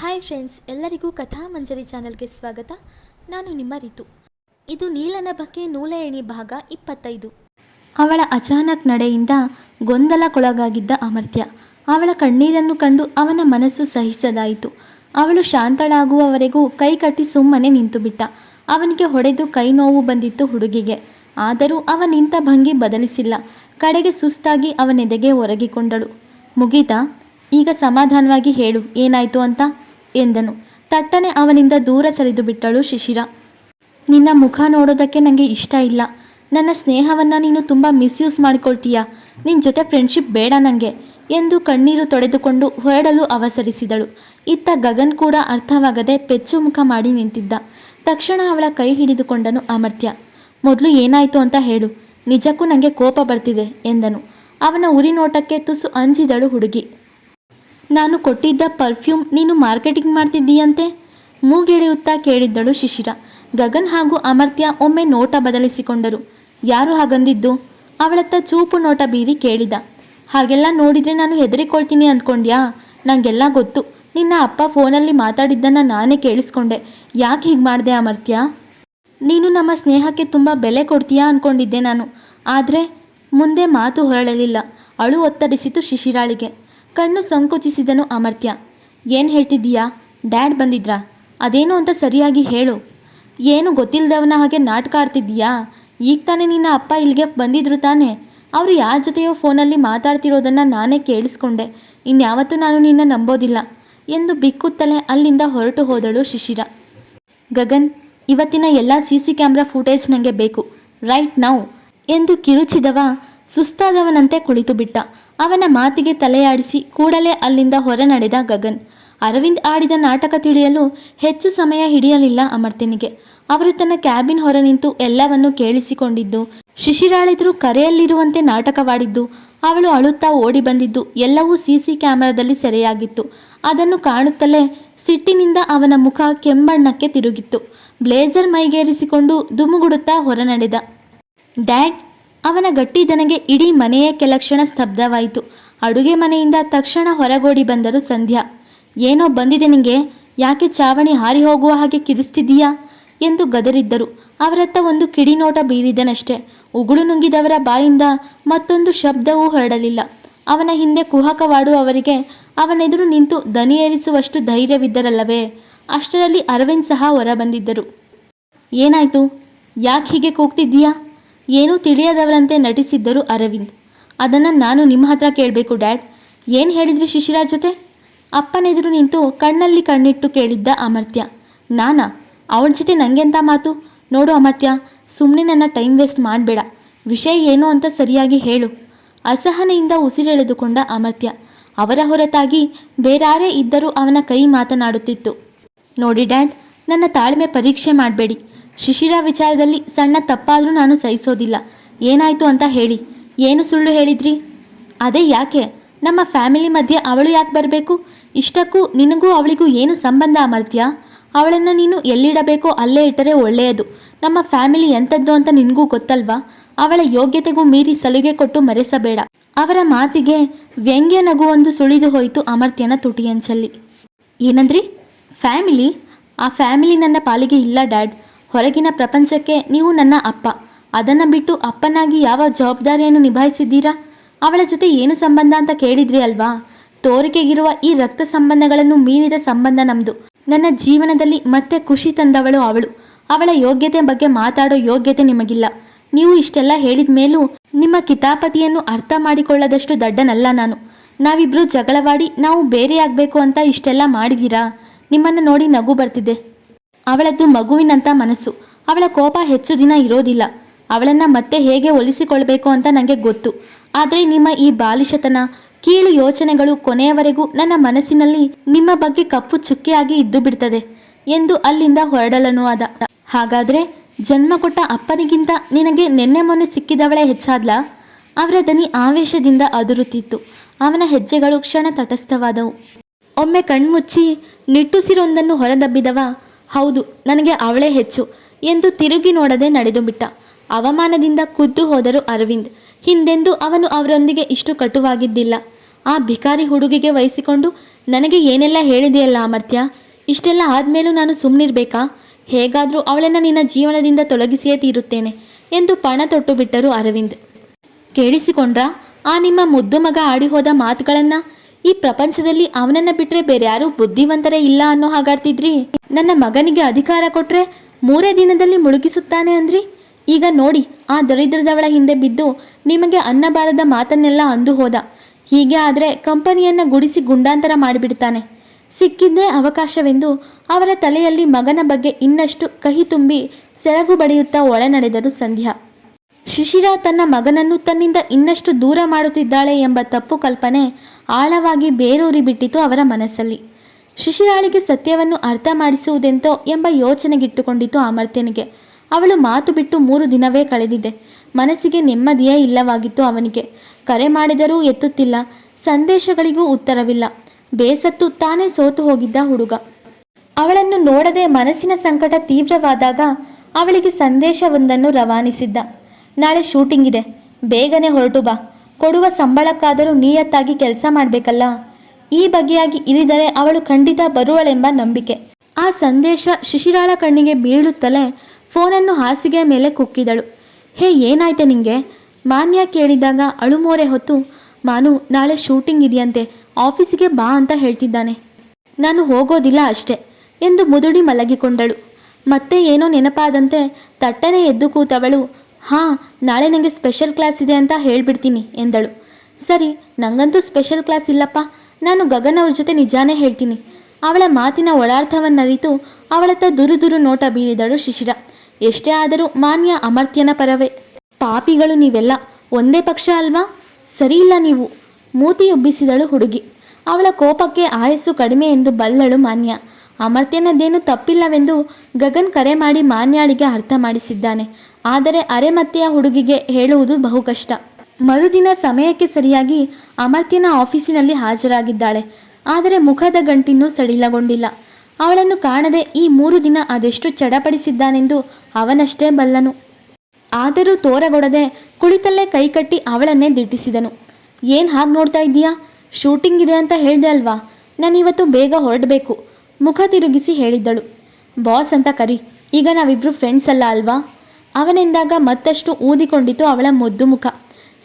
Hi friends ಎಲ್ಲರಿಗೂ ಕಥಾ ಮಂಜರಿ ಚಾನಲ್ಗೆ ಸ್ವಾಗತ. ನಾನು ನಿಮ್ಮ ರಿತು. ಇದು ನೀಲನ ಬಗ್ಗೆ ನೂಲ ಎಣಿ ಭಾಗ ಇಪ್ಪತ್ತೈದು. ಅವಳ ಅಚಾನಕ್ ನಡೆಯಿಂದ ಗೊಂದಲಕ್ಕೊಳಗಾಗಿದ್ದ ಅಮರ್ತ್ಯ. ಅವಳ ಕಣ್ಣೀರನ್ನು ಕಂಡು ಅವನ ಮನಸ್ಸು ಸಹಿಸದಾಯಿತು. ಅವಳು ಶಾಂತಳಾಗುವವರೆಗೂ ಕೈ ಕಟ್ಟಿ ಸುಮ್ಮನೆ ನಿಂತುಬಿಟ್ಟ. ಅವನಿಗೆ ಹೊಡೆದು ಕೈ ನೋವು ಬಂದಿತ್ತು ಹುಡುಗಿಗೆ. ಆದರೂ ಅವ ನಿಂತ ಭಂಗಿ ಬದಲಿಸಿಲ್ಲ. ಕಡೆಗೆ ಸುಸ್ತಾಗಿ ಅವನೆದೆಗೆ ಒರಗಿಕೊಂಡಳು. ಮುಗೀತಾ, ಈಗ ಸಮಾಧಾನವಾಗಿ ಹೇಳು, ಏನಾಯ್ತು ಅಂತ? ಎಂದನು. ತಟ್ಟನೆ ಅವನಿಂದ ದೂರ ಸರಿದು ಬಿಟ್ಟಳು ಶಿಶಿರ. ನಿನ್ನ ಮುಖ ನೋಡೋದಕ್ಕೆ ನನಗೆ ಇಷ್ಟ ಇಲ್ಲ. ನನ್ನ ಸ್ನೇಹವನ್ನು ನೀನು ತುಂಬ ಮಿಸ್ಯೂಸ್ ಮಾಡಿಕೊಳ್ತೀಯಾ? ನಿನ್ನ ಜೊತೆ ಫ್ರೆಂಡ್ಶಿಪ್ ಬೇಡ ನನಗೆ ಎಂದು ಕಣ್ಣೀರು ತೊಡೆದುಕೊಂಡು ಹೊರಡಲು ಅವಸರಿಸಿದಳು. ಇತ್ತ ಗಗನ್ ಕೂಡ ಅರ್ಥವಾಗದೆ ಪೆಚ್ಚು ಮುಖ ಮಾಡಿ ನಿಂತಿದ್ದ. ತಕ್ಷಣ ಅವಳ ಕೈ ಹಿಡಿದುಕೊಂಡನು ಅಮರ್ತ್ಯ. ಮೊದಲು ಏನಾಯಿತು ಅಂತ ಹೇಳು. ನಿಜಕ್ಕೂ ನನಗೆ ಕೋಪ ಬರ್ತಿದೆ ಎಂದನು. ಅವನ ಉರಿ ನೋಟಕ್ಕೆ ತುಸು ಅಂಜಿದಳು ಹುಡುಗಿ. ನಾನು ಕೊಟ್ಟಿದ್ದ ಪರ್ಫ್ಯೂಮ್ ನೀನು ಮಾರ್ಕೆಟಿಂಗ್ ಮಾಡ್ತಿದ್ದೀಯಂತೆ? ಮೂಗಿಳಿಯುತ್ತಾ ಕೇಳಿದ್ದಳು ಶಿಶಿರ. ಗಗನ್ ಹಾಗೂ ಅಮರ್ತ್ಯ ಒಮ್ಮೆ ನೋಟ ಬದಲಿಸಿಕೊಂಡರು. ಯಾರು ಹಾಗಂದಿದ್ದು? ಅವಳತ್ತ ಚೂಪು ನೋಟ ಬೀರಿ ಕೇಳಿದ. ಹಾಗೆಲ್ಲ ನೋಡಿದ್ರೆ ನಾನು ಹೆದರಿಕೊಳ್ತೀನಿ ಅಂದ್ಕೊಂಡ್ಯಾ? ನನಗೆಲ್ಲ ಗೊತ್ತು. ನಿನ್ನ ಅಪ್ಪ ಫೋನಲ್ಲಿ ಮಾತಾಡಿದ್ದನ್ನು ನಾನೇ ಕೇಳಿಸ್ಕೊಂಡೆ. ಯಾಕೆ ಹೀಗೆ ಮಾಡಿದೆ ಅಮರ್ತ್ಯ? ನೀನು ನಮ್ಮ ಸ್ನೇಹಕ್ಕೆ ತುಂಬ ಬೆಲೆ ಕೊಡ್ತೀಯಾ ಅಂದ್ಕೊಂಡಿದ್ದೆ ನಾನು. ಆದರೆ ಮುಂದೆ ಮಾತು ಹೊರಳಲಿಲ್ಲ. ಅಳು ಒತ್ತಡಿಸಿತು ಶಿಶಿರಾಳಿಗೆ. ಕಣ್ಣು ಸಂಕುಚಿಸಿದನು ಅಮರ್ತ್ಯ. ಏನು ಹೇಳ್ತಿದ್ದೀಯಾ? ಡ್ಯಾಡ್ ಬಂದಿದ್ರಾ? ಅದೇನು ಅಂತ ಸರಿಯಾಗಿ ಹೇಳು. ಏನು ಗೊತ್ತಿಲ್ಲದವನ ಹಾಗೆ ನಾಟಕ ಆಡ್ತಿದ್ದೀಯಾ? ಈಗ ತಾನೇ ನಿನ್ನ ಅಪ್ಪ ಇಲ್ಲಿಗೆ ಬಂದಿದ್ರು ತಾನೇ? ಅವರು ಯಾರ ಜೊತೆಯೋ ಫೋನಲ್ಲಿ ಮಾತಾಡ್ತಿರೋದನ್ನು ನಾನೇ ಕೇಳಿಸ್ಕೊಂಡೆ. ಇನ್ಯಾವತ್ತೂ ನಾನು ನಿನ್ನ ನಂಬೋದಿಲ್ಲ ಎಂದು ಬಿಕ್ಕುತ್ತಲೇ ಅಲ್ಲಿಂದ ಹೊರಟು ಹೋದಳು ಶಿಶಿರ. ಗಗನ್, ಇವತ್ತಿನ ಎಲ್ಲ ಸಿ ಸಿ ಕ್ಯಾಮ್ರಾ ಫುಟೇಜ್ ನನಗೆ ಬೇಕು. ರೈಟ್ ನೌ ಎಂದು ಕಿರುಚಿದವ ಸುಸ್ತಾದವನಂತೆ ಕುಳಿತು ಬಿಟ್ಟ ಅವನ ಮಾತಿಗೆ ತಲೆಯಾಡಿಸಿ ಕೂಡಲೇ ಅಲ್ಲಿಂದ ಹೊರ ನಡೆದ ಗಗನ್. ಅರವಿಂದ್ ಆಡಿದ ನಾಟಕ ತಿಳಿಯಲು ಹೆಚ್ಚು ಸಮಯ ಹಿಡಿಯಲಿಲ್ಲ ಅಮರ್ತಿನಿಗೆ. ಅವರು ತನ್ನ ಕ್ಯಾಬಿನ್ ಹೊರ ನಿಂತು ಎಲ್ಲವನ್ನೂ ಕೇಳಿಸಿಕೊಂಡಿದ್ದು, ಶಿಶಿರಾಳಿದ್ರು ಕರೆಯಲ್ಲಿರುವಂತೆ ನಾಟಕವಾಡಿದ್ದು, ಅವಳು ಅಳುತ್ತಾ ಓಡಿ ಬಂದಿದ್ದು, ಎಲ್ಲವೂ ಸಿಸಿ ಕ್ಯಾಮೆರಾದಲ್ಲಿ ಸೆರೆಯಾಗಿತ್ತು. ಅದನ್ನು ಕಾಣುತ್ತಲೇ ಸಿಟ್ಟಿನಿಂದ ಅವನ ಮುಖ ಕೆಂಬಣ್ಣಕ್ಕೆ ತಿರುಗಿತ್ತು. ಬ್ಲೇಜರ್ ಮೈಗೇರಿಸಿಕೊಂಡು ದುಮುಗುಡುತ್ತಾ ಹೊರ ನಡೆದ ಡ್ಯಾಡ್ ಅವನ ಗಟ್ಟಿದನಗೆ ಇಡೀ ಮನೆಯೇ ಕೆಲಕ್ಷಣ ಸ್ತಬ್ಧವಾಯಿತು. ಅಡುಗೆ ಮನೆಯಿಂದ ತಕ್ಷಣ ಹೊರಗೋಡಿ ಬಂದರು ಸಂಧ್ಯಾ, ಏನೋ ಬಂದಿದೆ ನಿಂಗೆ? ಯಾಕೆ ಚಾವಣಿ ಹಾರಿ ಹೋಗುವ ಹಾಗೆ ಕಿರಿಸ್ತಿದ್ದೀಯಾ? ಎಂದು ಗದರಿದ್ದರು. ಅವರತ್ತ ಒಂದು ಕಿಡಿನೋಟ ಬೀರಿದನಷ್ಟೇ. ಉಗುಳು ನುಂಗಿದವರ ಬಾಯಿಂದ ಮತ್ತೊಂದು ಶಬ್ದವೂ ಹೊರಡಲಿಲ್ಲ. ಅವನ ಹಿಂದೆ ಕುಹಕವಾಡುವವರಿಗೆ ಅವನೆದುರು ನಿಂತು ದನಿ ಏರಿಸುವಷ್ಟು ಧೈರ್ಯವಿದ್ದರಲ್ಲವೇ? ಅಷ್ಟರಲ್ಲಿ ಅರವಿಂದ್ ಸಹ ಹೊರಬಂದಿದ್ದರು. ಏನಾಯ್ತು? ಯಾಕೆ ಹೀಗೆ ಕೂಗ್ತಿದ್ದೀಯಾ? ಏನೂ ತಿಳಿಯದವರಂತೆ ನಟಿಸಿದ್ದರು ಅರವಿಂದ್. ಅದನ್ನು ನಾನು ನಿಮ್ಮ ಹತ್ರ ಕೇಳಬೇಕು, ಡ್ಯಾಡ್. ಏನು ಹೇಳಿದ್ರಿ ಶಿಶಿರಾಜ್ ಜೊತೆ? ಅಪ್ಪನೆದುರು ನಿಂತು ಕಣ್ಣಲ್ಲಿ ಕಣ್ಣಿಟ್ಟು ಕೇಳಿದ್ದ ಅಮರ್ತ್ಯ. ನಾನಾ? ಅವಳ ಜೊತೆ ನನಗೆಂತ ಮಾತು? ನೋಡು ಅಮರ್ತ್ಯ ಸುಮ್ಮನೆ ನನ್ನ ಟೈಮ್ ವೇಸ್ಟ್ ಮಾಡಬೇಡ. ವಿಷಯ ಏನು ಅಂತ ಸರಿಯಾಗಿ ಹೇಳು. ಅಸಹನೆಯಿಂದ ಉಸಿರೆಳೆದುಕೊಂಡ ಅಮರ್ತ್ಯ, ಅವರ ಹೊರತಾಗಿ ಬೇರಾರೇ ಇದ್ದರೂ ಅವನ ಕೈ ಮಾತನಾಡುತ್ತಿತ್ತು. ನೋಡಿ ಡ್ಯಾಡ್, ನನ್ನ ತಾಳ್ಮೆ ಪರೀಕ್ಷೆ ಮಾಡಬೇಡಿ. ಶಿಶಿರ ವಿಚಾರದಲ್ಲಿ ಸಣ್ಣ ತಪ್ಪಾದರೂ ನಾನು ಸಹಿಸೋದಿಲ್ಲ. ಏನಾಯಿತು ಅಂತ ಹೇಳಿ. ಏನು ಸುಳ್ಳು ಹೇಳಿದ್ರಿ? ಅದೇ ಯಾಕೆ? ನಮ್ಮ ಫ್ಯಾಮಿಲಿ ಮಧ್ಯೆ ಅವಳು ಯಾಕೆ ಬರಬೇಕು? ಇಷ್ಟಕ್ಕೂ ನಿನಗೂ ಅವಳಿಗೂ ಏನು ಸಂಬಂಧ ಅಮರ್ತ್ಯ? ಅವಳನ್ನು ನೀನು ಎಲ್ಲಿಡಬೇಕೋ ಅಲ್ಲೇ ಇಟ್ಟರೆ ಒಳ್ಳೆಯದು. ನಮ್ಮ ಫ್ಯಾಮಿಲಿ ಎಂಥದ್ದು ಅಂತ ನಿನಗೂ ಗೊತ್ತಲ್ವಾ? ಅವಳ ಯೋಗ್ಯತೆಗೂ ಮೀರಿ ಸಲುಗೆ ಕೊಟ್ಟು ಮರೆಸಬೇಡ. ಅವರ ಮಾತಿಗೆ ವ್ಯಂಗ್ಯ ನಗುವೊಂದು ಸುಳಿದು ಹೋಯಿತು ಅಮರ್ತ್ಯನ ತುಟಿಯಂಚಲ್ಲಿ. ಏನಂದ್ರಿ? ಫ್ಯಾಮಿಲಿ? ಆ ಫ್ಯಾಮಿಲಿ ನನ್ನ ಪಾಲಿಗೆ ಇಲ್ಲ, ಡ್ಯಾಡ್. ಹೊರಗಿನ ಪ್ರಪಂಚಕ್ಕೆ ನೀವು ನನ್ನ ಅಪ್ಪ. ಅದನ್ನು ಬಿಟ್ಟು ಅಪ್ಪನಾಗಿ ಯಾವ ಜವಾಬ್ದಾರಿಯನ್ನು ನಿಭಾಯಿಸಿದ್ದೀರಾ? ಅವಳ ಜೊತೆ ಏನು ಸಂಬಂಧ ಅಂತ ಕೇಳಿದ್ರಿ ಅಲ್ವಾ? ತೋರಿಕೆಗಿರುವ ಈ ರಕ್ತ ಸಂಬಂಧಗಳನ್ನು ಮೀರಿದ ಸಂಬಂಧ ನಮ್ದು. ನನ್ನ ಜೀವನದಲ್ಲಿ ಮತ್ತೆ ಖುಷಿ ತಂದವಳು ಅವಳು. ಅವಳ ಯೋಗ್ಯತೆ ಬಗ್ಗೆ ಮಾತಾಡೋ ಯೋಗ್ಯತೆ ನಿಮಗಿಲ್ಲ. ನೀವು ಇಷ್ಟೆಲ್ಲ ಹೇಳಿದ ಮೇಲೂ ನಿಮ್ಮ ಕಿತಾಪತಿಯನ್ನು ಅರ್ಥ ಮಾಡಿಕೊಳ್ಳದಷ್ಟು ದಡ್ಡನಲ್ಲ ನಾನು. ನಾವಿಬ್ರು ಜಗಳವಾಡಿ ನಾವು ಬೇರೆಯಾಗಬೇಕು ಅಂತ ಇಷ್ಟೆಲ್ಲ ಮಾಡಿದ್ದೀರಾ? ನಿಮ್ಮನ್ನು ನೋಡಿ ನಗು ಬರ್ತಿದೆ. ಅವಳದ್ದು ಮಗುವಿನಂಥ ಮನಸ್ಸು. ಅವಳ ಕೋಪ ಹೆಚ್ಚು ದಿನ ಇರೋದಿಲ್ಲ. ಅವಳನ್ನ ಮತ್ತೆ ಹೇಗೆ ಒಲಿಸಿಕೊಳ್ಬೇಕು ಅಂತ ನನಗೆ ಗೊತ್ತು. ಆದರೆ ನಿಮ್ಮ ಈ ಬಾಲಿಶತನ, ಕೀಳು ಯೋಚನೆಗಳು ಕೊನೆಯವರೆಗೂ ನನ್ನ ಮನಸ್ಸಿನಲ್ಲಿ ನಿಮ್ಮ ಬಗ್ಗೆ ಕಪ್ಪು ಚುಕ್ಕೆಯಾಗಿ ಇದ್ದು ಬಿಡ್ತದೆ ಎಂದು ಅಲ್ಲಿಂದ ಹೊರಡಲನು ಆದ. ಹಾಗಾದ್ರೆ ಜನ್ಮ ಕೊಟ್ಟ ಅಪ್ಪನಿಗಿಂತ ನಿನಗೆ ನಿನ್ನೆ ಮೊನ್ನೆ ಸಿಕ್ಕಿದವಳೇ ಹೆಚ್ಚಾದ್ಲ? ಅವರ ದನಿ ಆವೇಶದಿಂದ ಅದುರುತ್ತಿತ್ತು. ಅವನ ಹೆಜ್ಜೆಗಳು ಕ್ಷಣ ತಟಸ್ಥವಾದವು. ಒಮ್ಮೆ ಕಣ್ಮುಚ್ಚಿ ನಿಟ್ಟುಸಿರೊಂದನ್ನು ಹೊರದಬ್ಬಿದವ ಹೌದು, ನನಗೆ ಅವಳೇ ಹೆಚ್ಚು ಎಂದು ತಿರುಗಿ ನೋಡದೆ ನಡೆದು ಬಿಟ್ಟ ಅವಮಾನದಿಂದ ಕುದ್ದು ಹೋದರು ಅರವಿಂದ್. ಹಿಂದೆಂದು ಅವನು ಅವರೊಂದಿಗೆ ಇಷ್ಟು ಕಟುವಾಗಿದ್ದಿಲ್ಲ. ಆ ಭಿಕಾರಿ ಹುಡುಗಿಗೆ ವಹಿಸಿಕೊಂಡು, ನನಗೆ ಏನೆಲ್ಲ ಹೇಳಿದೆಯಲ್ಲ ಅಮರ್ತ್ಯ ಇಷ್ಟೆಲ್ಲ ಆದಮೇಲೂ ನಾನು ಸುಮ್ಮನಿರ್ಬೇಕಾ ಹೇಗಾದರೂ ಅವಳನ್ನು ನಿನ್ನ ಜೀವನದಿಂದ ತೊಲಗಿಸಿಯೇ ತೀರುತ್ತೇನೆ ಎಂದು ಪಣ ತೊಟ್ಟು ಬಿಟ್ಟರು ಅರವಿಂದ್. ಕೇಳಿಸಿಕೊಂಡ್ರಾ? ಆ ನಿಮ್ಮ ಮುದ್ದು ಮಗ ಆಡಿ ಹೋದ ಮಾತುಗಳನ್ನ? ಈ ಪ್ರಪಂಚದಲ್ಲಿ ಅವನನ್ನ ಬಿಟ್ರೆ ಬೇರೆ ಯಾರು ಬುದ್ಧಿವಂತರೇ ಇಲ್ಲ ಅನ್ನೋ ಹಾಗಾಡ್ತಿದ್ರಿ? ನನ್ನ ಮಗನಿಗೆ ಅಧಿಕಾರ ಕೊಟ್ರೆ ಮೂರೇ ದಿನದಲ್ಲಿ ಮುಳುಗಿಸುತ್ತಾನೆ ಅಂದ್ರಿ? ಈಗ ನೋಡಿ, ಆ ದರಿದ್ರದವಳ ಹಿಂದೆ ಬಿದ್ದು ನಿಮಗೆ ಅನ್ನಬಾರದ ಮಾತನ್ನೆಲ್ಲ ಅಂದು ಹೋದ. ಹೀಗೆ ಆದ್ರೆ ಕಂಪನಿಯನ್ನ ಗುಡಿಸಿ ಗುಂಡಾಂತರ ಮಾಡಿಬಿಡ್ತಾನೆ. ಸಿಕ್ಕಿದ್ದೇ ಅವಕಾಶವೆಂದು ಅವರ ತಲೆಯಲ್ಲಿ ಮಗನ ಬಗ್ಗೆ ಇನ್ನಷ್ಟು ಕಹಿ ತುಂಬಿ ಸೆರಗು ಬಡಿಯುತ್ತಾ ಒಳ ನಡೆದರು ಸಂಧ್ಯಾ. ಶಿಶಿರ ತನ್ನ ಮಗನನ್ನು ತನ್ನಿಂದ ಇನ್ನಷ್ಟು ದೂರ ಮಾಡುತ್ತಿದ್ದಾಳೆ ಎಂಬ ತಪ್ಪು ಕಲ್ಪನೆ ಆಳವಾಗಿ ಬೇರೂರಿ ಬಿಟ್ಟಿತು ಅವರ ಮನಸ್ಸಲ್ಲಿ. ಶಿಶಿರಾಳಿಗೆ ಸತ್ಯವನ್ನು ಅರ್ಥ ಮಾಡಿಸುವುದೆಂತೋ ಎಂಬ ಯೋಚನೆಗಿಟ್ಟುಕೊಂಡಿತು ಅಮರ್ತ್ಯನಿಗೆ. ಅವಳು ಮಾತು ಬಿಟ್ಟು ಮೂರು ದಿನವೇ ಕಳೆದಿದೆ. ಮನಸ್ಸಿಗೆ ನೆಮ್ಮದಿಯೇ ಇಲ್ಲವಾಗಿತ್ತು ಅವನಿಗೆ. ಕರೆ ಮಾಡಿದರೂ ಎತ್ತುತ್ತಿಲ್ಲ. ಸಂದೇಶಗಳಿಗೂ ಉತ್ತರವಿಲ್ಲ. ಬೇಸತ್ತು ತಾನೇ ಸೋತು ಹೋಗಿದ್ದ ಹುಡುಗ. ಅವಳನ್ನು ನೋಡದೆ ಮನಸ್ಸಿನ ಸಂಕಟ ತೀವ್ರವಾದಾಗ ಅವಳಿಗೆ ಸಂದೇಶವೊಂದನ್ನು ರವಾನಿಸಿದ್ದ. ನಾಳೆ ಶೂಟಿಂಗ್ ಇದೆ. ಬೇಗನೆ ಹೊರಟು ಬಾ. ಕೊಡುವ ಸಂಬಳಕ್ಕಾದರೂ ನಿಯತ್ತಾಗಿ ಕೆಲಸ ಮಾಡಬೇಕಲ್ಲ? ಈ ಬಗೆಯಾಗಿ ಇಳಿದರೆ ಅವಳು ಖಂಡಿತ ಬರುವಳೆಂಬ ನಂಬಿಕೆ. ಆ ಸಂದೇಶ ಶಿಶಿರಾಳ ಕಣ್ಣಿಗೆ ಬೀಳುತ್ತಲೇ ಫೋನನ್ನು ಹಾಸಿಗೆ ಮೇಲೆ ಕುಕ್ಕಿದಳು. ಹೇ, ಏನಾಯ್ತೆ ನಿಂಗೆ? ಮಾನ್ಯ ಕೇಳಿದಾಗ ಅಳುಮೋರೆ ಹೊತ್ತು, ಮಾನು, ನಾಳೆ ಶೂಟಿಂಗ್ ಇದೆಯಂತೆ. ಆಫೀಸಿಗೆ ಬಾ ಅಂತ ಹೇಳ್ತಿದ್ದಾನೆ. ನಾನು ಹೋಗೋದಿಲ್ಲ ಅಷ್ಟೆ ಎಂದು ಮುದುಡಿ ಮಲಗಿಕೊಂಡಳು. ಮತ್ತೆ ಏನೋ ನೆನಪಾದಂತೆ ತಟ್ಟನೆ ಎದ್ದು ಕೂತವಳು. ಹಾಂ, ನಾಳೆ ನನಗೆ ಸ್ಪೆಷಲ್ ಕ್ಲಾಸ್ ಇದೆ ಅಂತ ಹೇಳಿಬಿಡ್ತೀನಿ, ಎಂದಳು. ಸರಿ, ನಂಗಂತೂ ಸ್ಪೆಷಲ್ ಕ್ಲಾಸ್ ಇಲ್ಲಪ್ಪ. ನಾನು ಗಗನ್ ಅವ್ರ ಜೊತೆ ನಿಜಾನೇ ಹೇಳ್ತೀನಿ. ಅವಳ ಮಾತಿನ ಒಳಾರ್ಥವನ್ನರಿತು ಅವಳತ್ತ ದುರು ನೋಟ ಬೀರಿದಳು ಶಿಶಿರ. ಎಷ್ಟೇ ಆದರೂ ಮಾನ್ಯ ಅಮರ್ತ್ಯನ ಪರವೇ. ಪಾಪಿಗಳು ನೀವೆಲ್ಲ ಒಂದೇ ಪಕ್ಷ ಅಲ್ವಾ? ಸರಿಯಿಲ್ಲ ನೀವು. ಮೂತಿ ಉಬ್ಬಿಸಿದಳು ಹುಡುಗಿ. ಅವಳ ಕೋಪಕ್ಕೆ ಆಯಸ್ಸು ಕಡಿಮೆ ಎಂದು ಬಲ್ಲಳು ಮಾನ್ಯ. ಅಮರ್ತ್ಯನದ್ದೇನು ತಪ್ಪಿಲ್ಲವೆಂದು ಗಗನ್ ಕರೆ ಮಾಡಿ ಮಾನ್ಯಾಳಿಗೆ ಅರ್ಥ ಮಾಡಿಸಿದ್ದಾನೆ. ಆದರೆ ಅರೆಮತ್ತೆಯ ಹುಡುಗಿಗೆ ಹೇಳುವುದು ಬಹು ಕಷ್ಟ ಮರುದಿನ ಸಮಯಕ್ಕೆ ಸರಿಯಾಗಿ ಅಮರ್ತ್ಯನ ಆಫೀಸಿನಲ್ಲಿ ಹಾಜರಾಗಿದ್ದಾಳೆ. ಆದರೆ ಮುಖದ ಗಂಟಿನ್ನೂ ಸಡಿಲಗೊಂಡಿಲ್ಲ. ಅವಳನ್ನು ಕಾಣದೆ ಈ ಮೂರು ದಿನ ಅದೆಷ್ಟು ಚಡಪಡಿಸಿದ್ದಾನೆಂದು ಅವನಷ್ಟೇ ಬಲ್ಲನು. ಆದರೂ ತೋರಗೊಡದೆ ಕುಳಿತಲ್ಲೇ ಕೈಕಟ್ಟಿ ಅವಳನ್ನೇ ದಿಟ್ಟಿಸಿದನು. ಏನು ಹಾಗೆ ನೋಡ್ತಾ ಇದ್ದೀಯಾ? ಶೂಟಿಂಗ್ ಇದೆ ಅಂತ ಹೇಳ್ದೆ ಅಲ್ವಾ? ನಾನಿವತ್ತು ಬೇಗ ಹೊರಡಬೇಕು. ಮುಖ ತಿರುಗಿಸಿ ಹೇಳಿದ್ದಳು. ಬಾಸ್ ಅಂತ ಕರಿ. ಈಗ ನಾವಿಬ್ರು ಫ್ರೆಂಡ್ಸ್ ಅಲ್ಲ ಅಲ್ವಾ? ಅವನೆಂದಾಗ ಮತ್ತಷ್ಟು ಊದಿಕೊಂಡಿತು ಅವಳ ಮುದ್ದು ಮುಖ.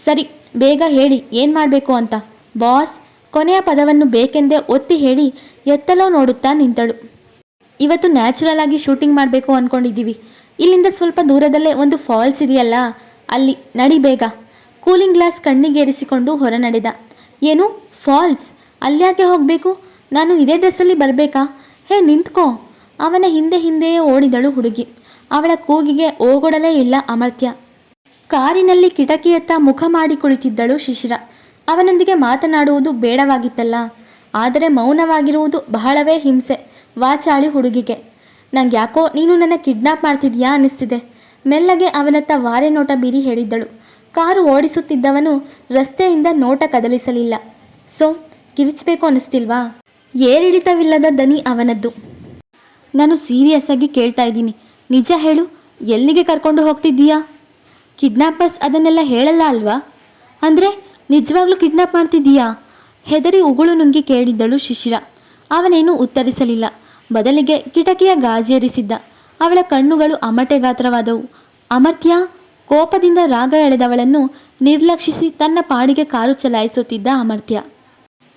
ಸರಿ, ಬೇಗ ಹೇಳಿ, ಏನು ಮಾಡಬೇಕು ಅಂತ? ಬಾಸ್, ಕೊನೆಯ ಪದವನ್ನು ಬೇಕೆಂದೇ ಒತ್ತಿ ಹೇಳಿ, ಎತ್ತಲೋ ನೋಡುತ್ತಾ ನಿಂತಳು. ಇವತ್ತು ನ್ಯಾಚುರಲ್ ಆಗಿ ಶೂಟಿಂಗ್ ಮಾಡಬೇಕು ಅಂದ್ಕೊಂಡಿದ್ದೀವಿ ಇಲ್ಲಿಂದ ಸ್ವಲ್ಪ ದೂರದಲ್ಲೇ ಒಂದು ಫಾಲ್ಸ್ ಇದೆಯಲ್ಲ, ಅಲ್ಲಿ ನಡಿ ಬೇಗ. ಕೂಲಿಂಗ್ ಗ್ಲಾಸ್ ಕಣ್ಣಿಗೇರಿಸಿಕೊಂಡು ಹೊರ ನಡೆದ ಏನು? ಫಾಲ್ಸ್? ಅಲ್ಯಾಕೆ ಹೋಗಬೇಕು? ನಾನು ಇದೇ ಡ್ರೆಸ್ಸಲ್ಲಿ ಬರಬೇಕಾ? ಹೇ, ನಿಂತ್ಕೋ. ಅವನ ಹಿಂದೆ ಹಿಂದೆಯೇ ಓಡಿದಳು ಹುಡುಗಿ. ಅವಳ ಕೂಗಿಗೆ ಓಗೊಡಲೇ ಇಲ್ಲ ಅಮರ್ತ್ಯ. ಕಾರಿನಲ್ಲಿ ಕಿಟಕಿಯತ್ತ ಮುಖ ಮಾಡಿ ಕುಳಿತಿದ್ದಳು ಶಿಶಿರ. ಅವನೊಂದಿಗೆ ಮಾತನಾಡುವುದು ಬೇಡವಾಗಿತ್ತಲ್ಲ. ಆದರೆ ಮೌನವಾಗಿರುವುದು ಬಹಳವೇ ಹಿಂಸೆ, ವಾಚಾಳಿ ಹುಡುಗಿಗೆ. ನಂಗೆ ಯಾಕೋ ನೀನು ನನ್ನ ಕಿಡ್ನಾಪ್ ಮಾಡ್ತಿದ್ಯಾ ಅನ್ನಿಸ್ತಿದೆ. ಮೆಲ್ಲಗೆ ಅವನತ್ತ ವಾರೆ ನೋಟ ಬೀರಿ ಹೇಳಿದ್ದಳು. ಕಾರು ಓಡಿಸುತ್ತಿದ್ದವನು ರಸ್ತೆಯಿಂದ ನೋಟ ಕದಲಿಸಲಿಲ್ಲ. ಸೊ, ಕಿರಿಚಬೇಕು ಅನ್ನಿಸ್ತಿಲ್ವಾ? ಏರಿಳಿತವಿಲ್ಲದ ದನಿ ಅವನದ್ದು. ನಾನು ಸೀರಿಯಸ್ ಆಗಿ ಕೇಳ್ತಾ ಇದ್ದೀನಿ. ನಿಜ ಹೇಳು, ಎಲ್ಲಿಗೆ ಕರ್ಕೊಂಡು ಹೋಗ್ತಿದ್ದೀಯಾ? ಕಿಡ್ನಾಪರ್ಸ್ ಅದನ್ನೆಲ್ಲ ಹೇಳಲ್ಲ ಅಲ್ವಾ? ಅಂದರೆ ನಿಜವಾಗ್ಲೂ ಕಿಡ್ನಾಪ್ ಮಾಡ್ತಿದ್ದೀಯಾ? ಹೆದರಿ ಉಗುಳು ನುಂಗಿ ಕೇಳಿದ್ದಳು ಶಿಶಿರ. ಅವನೇನು ಉತ್ತರಿಸಲಿಲ್ಲ. ಬದಲಿಗೆ ಕಿಟಕಿಯ ಗಾಜೇರಿಸಿದ್ದ ಅವಳ ಕಣ್ಣುಗಳು ಅಮಟೆ ಗಾತ್ರವಾದವು. ಅಮರ್ತ್ಯ ಕೋಪದಿಂದ ರಾಗ ಎಳೆದವಳನ್ನು ನಿರ್ಲಕ್ಷಿಸಿ ತನ್ನ ಪಾಡಿಗೆ ಕಾರು ಚಲಾಯಿಸುತ್ತಿದ್ದ ಅಮರ್ತ್ಯ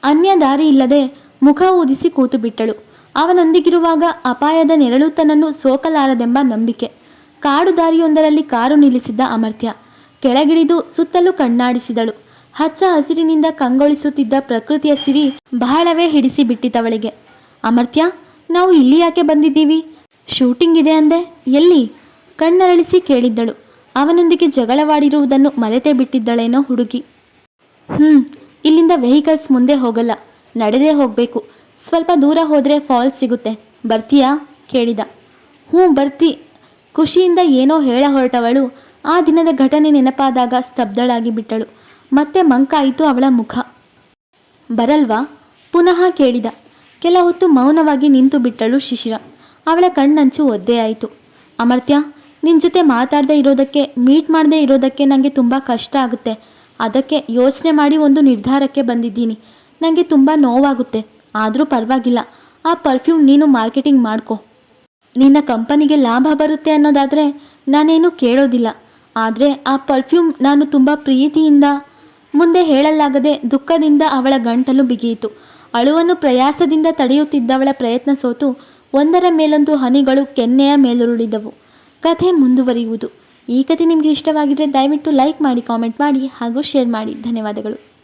ಅನ್ಯ ದಾರಿ ಇಲ್ಲದೆ ಮುಖ ಊದಿಸಿ ಕೂತು ಬಿಟ್ಟಳು. ಅವನೊಂದಿಗಿರುವಾಗ ಅಪಾಯದ ನೆರಳು ತನ್ನನ್ನು ಸೋಕಲಾರದೆಂಬ ನಂಬಿಕೆ. ಕಾಡು ದಾರಿಯೊಂದರಲ್ಲಿ ಕಾರು ನಿಲ್ಲಿಸಿದ್ದ ಅಮರ್ತ್ಯ. ಕೆಳಗಿಳಿದು ಸುತ್ತಲೂ ಕಣ್ಣಾಡಿಸಿದಳು. ಹಚ್ಚ ಹಸಿರಿನಿಂದ ಕಂಗೊಳಿಸುತ್ತಿದ್ದ ಪ್ರಕೃತಿಯ ಸಿರಿ ಬಹಳವೇ ಹಿಡಿಸಿ ಬಿಟ್ಟಿತವಳಿಗೆ ಅಮರ್ತ್ಯ, ನಾವು ಇಲ್ಲಿ ಯಾಕೆ ಬಂದಿದ್ದೀವಿ? ಶೂಟಿಂಗ್ ಇದೆ ಅಂದೆ? ಎಲ್ಲಿ? ಕಣ್ಣರಳಿಸಿ ಕೇಳಿದ್ದಳು. ಅವನೊಂದಿಗೆ ಜಗಳವಾಡಿರುವುದನ್ನು ಮರೆತೇ ಬಿಟ್ಟಿದ್ದಳೇನೋ ಹುಡುಗಿ. ಹ್ಮ್, ಇಲ್ಲಿಂದ ವೆಹಿಕಲ್ಸ್ ಮುಂದೆ ಹೋಗಲ್ಲ. ನಡೆದೇ ಹೋಗಬೇಕು. ಸ್ವಲ್ಪ ದೂರ ಹೋದರೆ ಫಾಲ್ಸ್ ಸಿಗುತ್ತೆ. ಬರ್ತೀಯಾ? ಕೇಳಿದ. ಹ್ಞೂ, ಬರ್ತಿ. ಖುಷಿಯಿಂದ ಏನೋ ಹೇಳ ಹೊರಟವಳು. ಆ ದಿನದ ಘಟನೆ ನೆನಪಾದಾಗ ಸ್ತಬ್ಧಳಾಗಿ ಬಿಟ್ಟಳು. ಮತ್ತೆ ಮಂಕಾಯಿತು ಅವಳ ಮುಖ. ಬರಲ್ವಾ? ಪುನಃ ಕೇಳಿದ. ಕೆಲ ಹೊತ್ತು ಮೌನವಾಗಿ ನಿಂತು ಬಿಟ್ಟಳು ಶಿಶಿರ. ಅವಳ ಕಣ್ಣಂಚು ಒದ್ದೆಯಾಯಿತು ಅಮರ್ತ್ಯ ನಿನ್ನ ಜೊತೆ ಮಾತಾಡದೇ ಇರೋದಕ್ಕೆ ಮೀಟ್ ಮಾಡದೇ ಇರೋದಕ್ಕೆ ನನಗೆ ತುಂಬ ಕಷ್ಟ ಆಗುತ್ತೆ. ಅದಕ್ಕೆ ಯೋಚನೆ ಮಾಡಿ ಒಂದು ನಿರ್ಧಾರಕ್ಕೆ ಬಂದಿದ್ದೀನಿ. ನನಗೆ ತುಂಬ ನೋವಾಗುತ್ತೆ. ಆದರೂ ಪರವಾಗಿಲ್ಲ. ಆ ಪರ್ಫ್ಯೂಮ್ ನೀನು ಮಾರ್ಕೆಟಿಂಗ್ ಮಾಡ್ಕೊ. ನಿನ್ನ ಕಂಪನಿಗೆ ಲಾಭ ಬರುತ್ತೆ ಅನ್ನೋದಾದರೆ ನಾನೇನು ಕೇಳೋದಿಲ್ಲ. ಆದರೆ ಆ ಪರ್ಫ್ಯೂಮ್ ನಾನು ತುಂಬ ಪ್ರೀತಿಯಿಂದ, ಮುಂದೆ ಹೇಳಲಾಗದೆ ದುಃಖದಿಂದ ಅವಳ ಗಂಟಲು ಬಿಗಿಯಿತು. ಅಳುವನ್ನು ಪ್ರಯಾಸದಿಂದ ತಡೆಯುತ್ತಿದ್ದವಳ ಪ್ರಯತ್ನ ಸೋತು ಒಂದರ ಮೇಲೊಂದು ಹನಿಗಳು ಕೆನ್ನೆಯ ಮೇಲುರುಳಿದವು. ಕಥೆ ಮುಂದುವರಿಯುವುದು. ಈ ಕಥೆ ನಿಮಗೆ ಇಷ್ಟವಾಗಿದ್ದರೆ ದಯವಿಟ್ಟು ಲೈಕ್ ಮಾಡಿ ಕಾಮೆಂಟ್ ಮಾಡಿ ಹಾಗೂ ಶೇರ್ ಮಾಡಿ. ಧನ್ಯವಾದಗಳು.